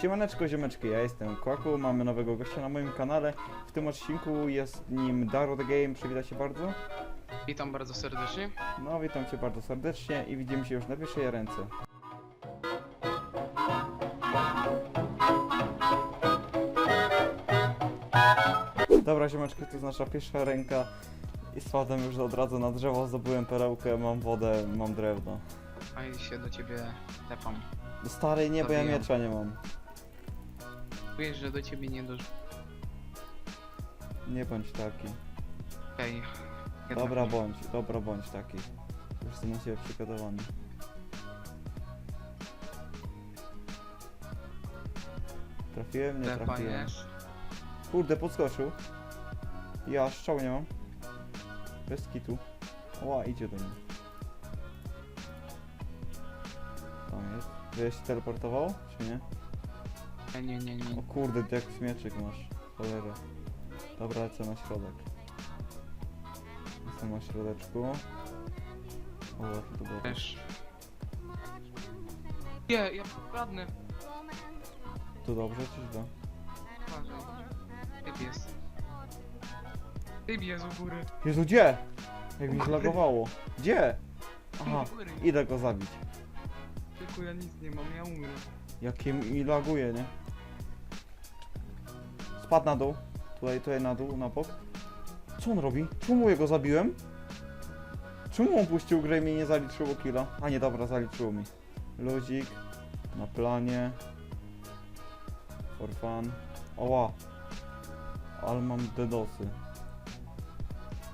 Siemaneczko, ziomeczki, ja jestem Kwaku, mamy nowego gościa na moim kanale. W tym odcinku jest nim Daro The Game, przywita się bardzo. Witam bardzo serdecznie. No, witam cię bardzo serdecznie i widzimy się już na pierwszej ręce. Dobra, ziomeczki, to jest nasza pierwsza ręka i spadłem już od razu na drzewo, zdobyłem perełkę, mam wodę, mam drewno. A i się do ciebie tepam. Stary, nie, bo ja miecza nie mam. Wiesz, że do ciebie nie dosz... Nie bądź taki. Okej. Jednak Dobra nie. bądź, dobra bądź taki. Już jestem na ciebie przygotowany. Trafiłem, nie trafiłem. Kurde, podskoczył. Ja strzał nie mam. Bez kitu. Ła, idzie do mnie. Tam jest. Się teleportował, czy nie? Nie, nie, nie, nie. O kurde, ty jak smieczyk masz. Cholera. Dobra, lecę na środek. Jestem na środeczku. O, to było. Też. Nie, ja kradnę. Tu dobrze, czy źle? Uważaj. Typ jest. Typ jest u góry. Jezu, gdzie? Jak mi zlagowało. Gdzie? Aha, U góry. idę go zabić. Tylko ja nic nie mam, ja umrę. Jakie mi laguje, nie? Spadł na dół. Tutaj, tutaj na dół, na bok. Co on robi? Czemu ja go zabiłem? Czemu on puścił grę i mi nie zaliczyło killa? A nie, dobra, zaliczyło mi. Ludzik. Na planie. For fun. Oła. Ale mam dedosy.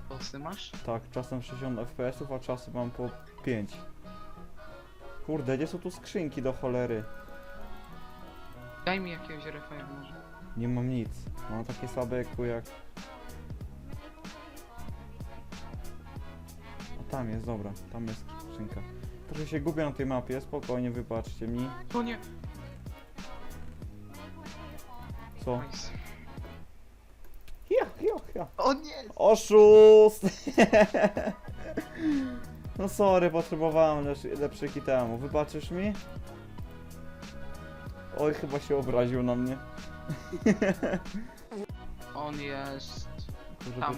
Tosy masz? Tak, czasem 60 fps, a czasem mam po 5. Kurde, gdzie są tu skrzynki do cholery? Daj mi jakiegoś refa może. Nie mam nic. Mam takie słabe jak jak... A tam jest, dobra. Tam jest skrzynka. Trochę się gubię na tej mapie, spokojnie, wybaczcie mi. O nie! Co? Nice. Ja, ja, ja. O nie! Oszust! no sorry, potrzebowałem lepszy, lepszych itemów. Wybaczysz mi? Oj, chyba się obraził na mnie. On jest Żeby- tam.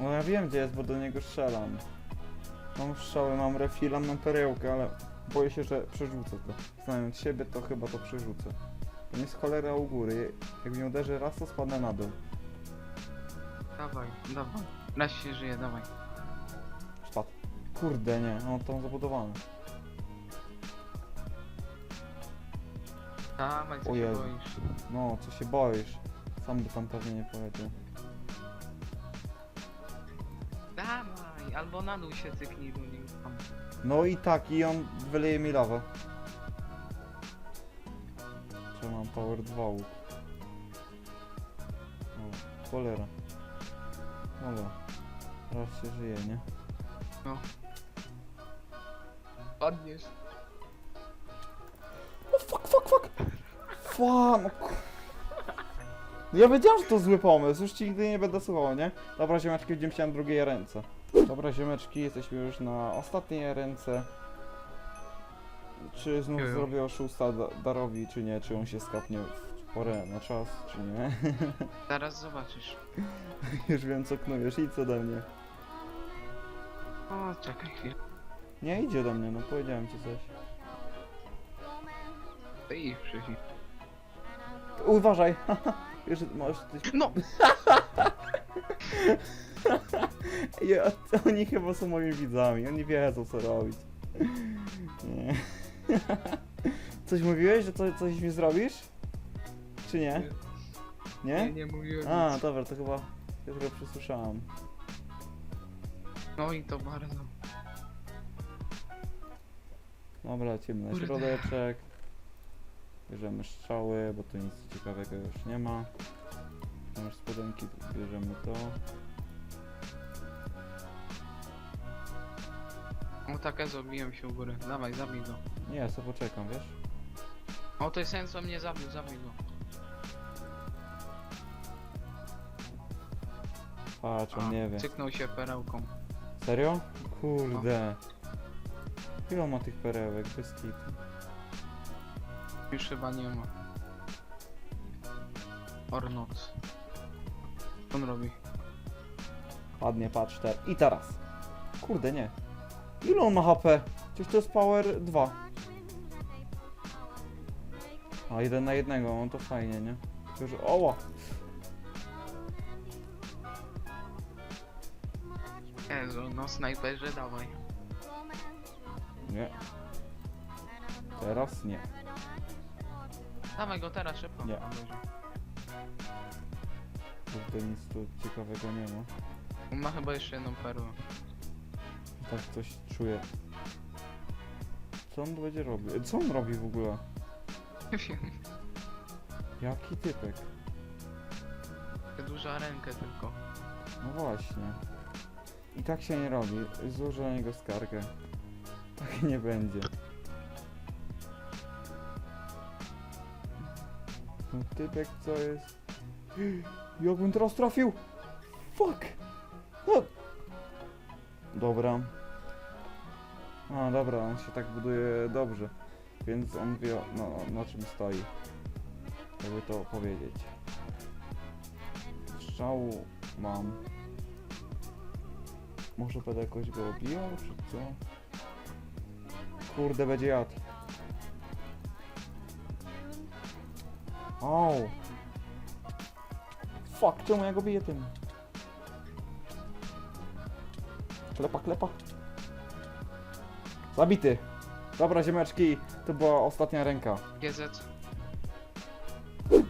No ja wiem gdzie jest, bo do niego strzelam. Mam strzały, mam refila, mam perełkę, ale boję się, że przerzucę to. Znając siebie, to chyba to przerzucę. To jest cholera u góry. Jak mnie uderzy raz, to spadnę na dół. Dawaj, dawaj. Raz się żyje, dawaj. Spadł. Kurde, nie, on tam zabudowany. Dawaj, co O się Jezu. boisz. No, co się boisz? Sam by tam pewnie nie powiedział. Dawaj, albo na dół się cyknij do nim tam. No i tak, i on wyleje mi lawę. Czy mam power 2 łuk? O, cholera. Dobra. Raz się żyje, nie? Padniesz. Fuck, fuck, no. Ja wiedziałem, że to zły pomysł, już ci nigdy nie będę słuchał, nie? Dobra, ziomeczki, widzimy się na drugiej ręce. Dobra, ziomeczki, jesteśmy już na ostatniej ręce. Czy znów zrobię oszusta da Darowi, czy nie? Czy on się skapnie w porę na czas, czy nie? Zaraz zobaczysz. już wiem, co knujesz, idź ode mnie. O, czekaj chwilę. Nie, idzie do mnie, no powiedziałem ci coś. To i przyjdzie. Uważaj! Możesz coś No! Ja, oni chyba są moimi widzami, oni wiedzą co robić. Nie. Coś mówiłeś, że co, coś mi zrobisz? Czy nie? Nie, Nie? nie mówiłem A, nic. dobra, to chyba ja trochę przesłyszałem. No i to bardzo. Dobra, Kurde. środeczek. Bierzemy strzały, bo tu nic ciekawego już nie ma. Masz spodenki, bierzemy to. O tak, zrobiłem się u góry. Dawaj, zabij go. Nie, ja sobie poczekam, wiesz? O, to jest sens, on mnie zabił, zabij go. Patrz, on nie wie. Cyknął się perełką. Serio? Kurde. Ile ma tych perełek? Bez kitu. Już chyba nie ma. Or not. Co on robi? Padnie, patrz teraz. I teraz. Kurde, nie. Ile on ma HP? Przecież to jest power 2. A, jeden na jednego, no to fajnie, nie? Że... Oła! Jezu, no snajperze dawaj. Nie. Teraz nie. Dawaj go teraz szybko. Nie. Kurde, nic tu ciekawego nie ma. On ma chyba jeszcze jedną perłę. Tak coś czuję. Co on będzie robił? Co on robi w ogóle? Nie wiem. Jaki typek? Duża rękę tylko. No właśnie. I tak się nie robi. Złożę na niego skargę. Tak nie będzie. Ten typek co jest? Jakbym teraz trafił? Fuck! No. Dobra. A dobra, on się tak buduje dobrze. Więc on wie na, na czym stoi. Jakby to powiedzieć. Strzału mam. Może będę jakoś go obijał, czy co? Kurde, będzie jad. Au! Fuck, czemu ja go biję tym? Klepa, klepa. Zabity. Dobra, ziemeczki, to była ostatnia ręka. GZ.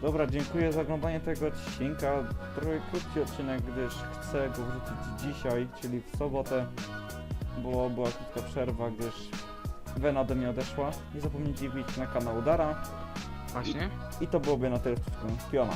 Dobra, dziękuję za oglądanie tego odcinka. Trochę krótki odcinek, gdyż chcę go wrzucić dzisiaj, czyli w sobotę, bo była krótka przerwa, gdyż Wena ode mnie odeszła. Nie zapomnijcie wbić na kanał Dara Właśnie. i to byłoby na tyle przypadku Piona.